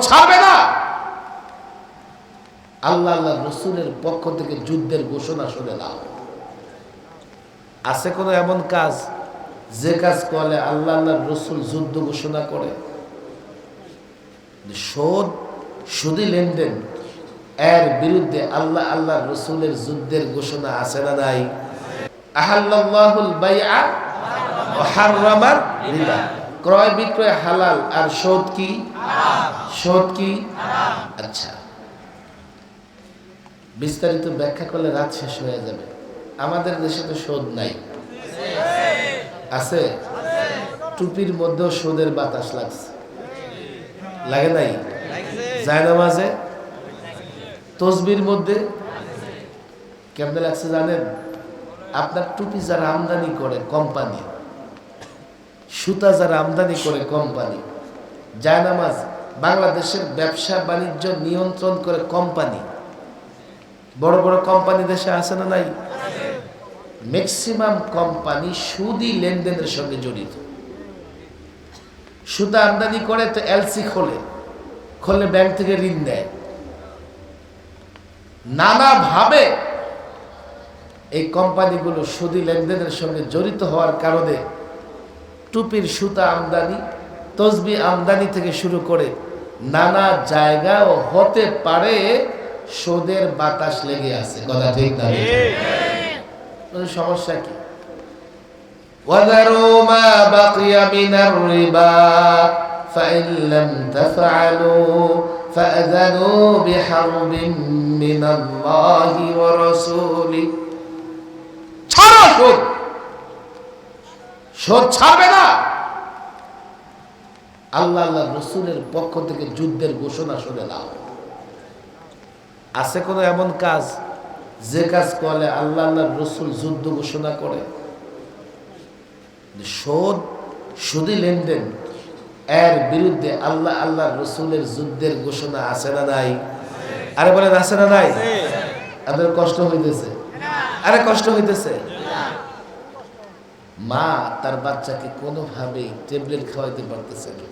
ছাড়বে না। আল্লাহ আল্লাহ রসুলের পক্ষ থেকে যুদ্ধের ঘোষণা শুনে নাও। আছে কোনো এমন কাজ? যে কাজ করলে আল্লাহ আল্লাহ রসুল যুদ্ধ ঘোষণা করে? সুদ সুদি লেনদেন। এর বিরুদ্ধে আল্লাহ আল্লাহ রসুলের যুদ্ধের ঘোষণা আছে না নাই? আহাল্লাহুল বাইআ ওয়া হাররামার ক্রয় বিক্রয় হালাল, আর সুদ কি? সুদ কি? আচ্ছা। বিস্তারিত ব্যাখ্যা করলে রাত শেষ হয়ে যাবে। আমাদের দেশে তো সুদ নাই। আছে? টুপির মধ্যেও সুদের বাতাস লাগছে। লাগে নাই? যায় নামাজে? তসবির মধ্যে? কেমনে লাগছে জানেন? আপনার টুপি যারা আমদানি করে কোম্পানি সুতা যারা আমদানি করে কোম্পানি, জায়নামাজ, বাংলাদেশের ব্যবসা বাণিজ্য নিয়ন্ত্রণ করে কোম্পানি। বড় বড় কোম্পানি দেশে আছে না নাই? ম্যাক্সিমাম কোম্পানি সুদি লেনদেনের সঙ্গে জড়িত। সুতা আমদানি করে তো এলসি খোলে খোলে ব্যাংক থেকে ঋণ দেয় নানাভাবে এই কোম্পানিগুলো সুদি লেনদেনের সঙ্গে জড়িত হওয়ার কারণে টুপির সুতা আমদানি তসবি আমদানি থেকে শুরু করে নানা জায়গাও হতে পারে সুদের বাতাস লেগে আছে কথা ঠিক না মানে সমস্যা কি وذروا ما بقي من الربا فإن لم تفعلوا فأذنوا بحرب من الله ورسوله ছাড়ো সুদ ছাড়বে না। আল্লাহ আল্লাহ রসুলের পক্ষ থেকে যুদ্ধের ঘোষণা শুনে নাও। আছে কোনো এমন কাজ? যে কাজ করলে আল্লাহ আল্লাহ রসুল যুদ্ধ ঘোষণা করে? সুদ সুদি লেনদেন এর বিরুদ্ধে আল্লাহ আল্লাহ রসুলের যুদ্ধের ঘোষণা আছে না নাই? আরে বলেন আছে না নাই? আপনার কষ্ট হইতেছে? আরে কষ্ট হইতেছে? মা তার বাচ্চাকে কোনোভাবেই ট্যাবলেট খাওয়াইতে পারতেছে না।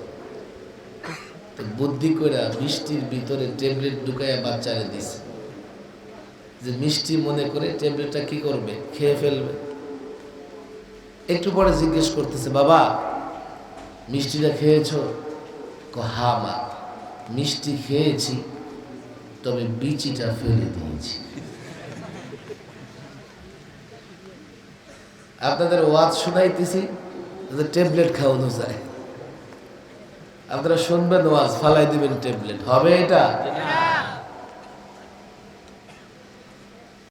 বুদ্ধি করে মিষ্টির ভিতরে ট্যাবলেট ঢুকাইয়া বাচ্চারে দিছে। যে মিষ্টি মনে করে ট্যাবলেটটা কি করবে? খেয়ে ফেলবে। একটু পরে জিজ্ঞেস করতেছে, বাবা, মিষ্টিটা খেয়েছ? হা মা, মিষ্টি খেয়েছি, তবে বিচিটা ফেলে দিয়েছি। আপনাদের ওয়াজ শোনাইতেছি ট্যাবলেট খাওয়ানো যায়। আপনারা শুনবেন ওয়াজ ফালাই দিবেন ট্যাবলেট হবে এটা?